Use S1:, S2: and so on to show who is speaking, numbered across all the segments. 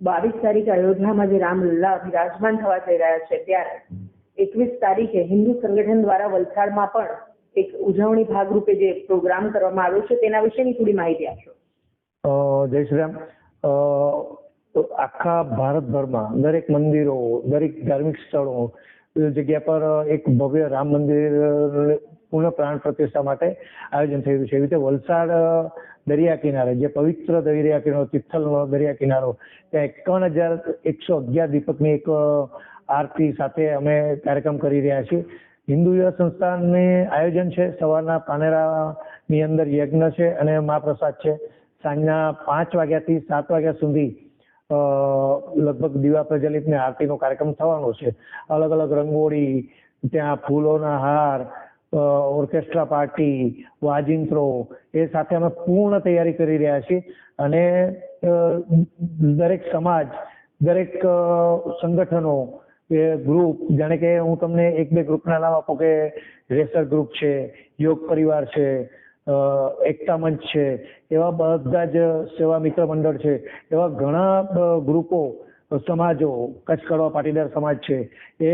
S1: બાવીસ તારીખે અયોધ્યામાં જે રામલલ્લા વિરાજમાન થવા જઈ રહ્યા છે, ત્યારે એકવીસ તારીખે હિન્દુ સંગઠન દ્વારા વલસાડમાં પણ એક ઉજવણી ભાગરૂપે જે પ્રોગ્રામ કરવામાં આવ્યો છે, તેના વિશેની થોડી માહિતી આપશો?
S2: જય શ્રી રામ. આખા ભારતભરમાં દરેક મંદિરો, દરેક ધાર્મિક સ્થળો, જગ્યા પર એક ભવ્ય રામ મંદિર પૂર્ણ પ્રાણ પ્રતિષ્ઠા માટે આયોજન થઈ છે. એવી રીતે વલસાડ દરિયા કિનારે, જે પવિત્ર દરિયા કિનારો, તિથલ દરિયા કિનારો, ત્યાં એકાવન હજાર એકસો અગિયાર દીપકની એક આરતી સાથે અમે કાર્યક્રમ કરી રહ્યા છીએ. હિન્દુ યુવા સંસ્થાનની આયોજન છે. સવારના પાનેરાની અંદર યજ્ઞ છે અને મહાપ્રસાદ છે. સાંજના પાંચ વાગ્યાથી સાત વાગ્યા સુધી લગભગ દીવા પ્રજ્વલિત ને આરતીનો કાર્યક્રમ થવાનો છે. અલગ અલગ રંગોળી, ત્યાં ફૂલોના હાર ઓર્કેસ્ટ્રા પાર્ટી વાજિંત્રો એ સાથે અમે પૂર્ણ તૈયારી કરી રહ્યા છીએ. અને દરેક સમાજ, દરેક સંગઠનો, એ ગ્રુપ જાણે કે હું તમને એક બે ગ્રુપના નામ આપું કે રેસર ગ્રુપ છે, યોગ પરિવાર છે એકતા મંચ છે, એવા બધા જ સેવા મિત્ર મંડળ છે, એવા ઘણા ગ્રુપો સમાજો, કચ્છ કડવા પાટીદાર સમાજ છે, એ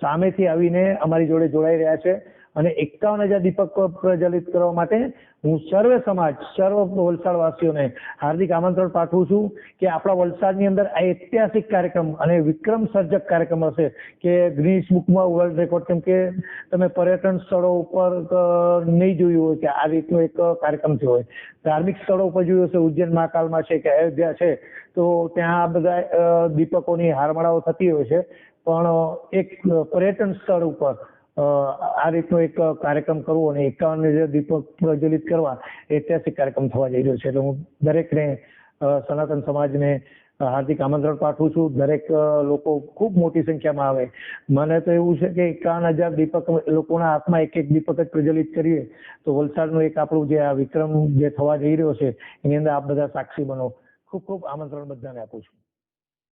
S2: સામેથી આવીને અમારી જોડે જોડાઈ રહ્યા છે. અને એકાવન હજાર દીપક પ્રજ્વલિત કરવા માટે હું સર્વે સમાજ, સર્વ વલસાડ વાસીઓને હાર્દિક આમંત્રણ પાઠવું છું કે આપણા વલસાડની અંદર આ ઐતિહાસિક કાર્યક્રમ અને વિક્રમ સર્જક કાર્યક્રમ હશે કે ગ્રીનિસ બુકમાં વર્લ્ડ રેકોર્ડ કેમ કે તમે પર્યટન સ્થળો ઉપર નહીં જોયું હોય કે આ રીતનો એક કાર્યક્રમ થયો હોય. ધાર્મિક સ્થળો ઉપર જોયું હશે, ઉજ્જૈન મહાકાલમાં છે કે અયોધ્યા છે, તો ત્યાં આ બધા દીપકોની હારમાળાઓ થતી હોય છે. પણ એક પર્યટન સ્થળ ઉપર આ રીતનો એક કાર્યક્રમ કરવો અને એકાવન હજાર દીપક પ્રજ્વલિત કરવા ઐતિહાસિક કાર્યક્રમ થવા જઈ રહ્યો છે. એટલે હું દરેકને સનાતન સમાજને હાર્દિક આમંત્રણ પાઠવું છું. દરેક લોકો ખૂબ મોટી સંખ્યામાં આવે. મને તો એવું છે કે એકાવન હજાર દીપક લોકોના હાથમાં એક એક દીપક જ પ્રજ્વલિત કરીએ, તો વલસાડનું એક આપણું જે આ વિક્રમ જે થવા જઈ રહ્યો છે, એની અંદર આપ બધા સાક્ષી બનો. ખૂબ ખૂબ આમંત્રણ બધાને આપું છું.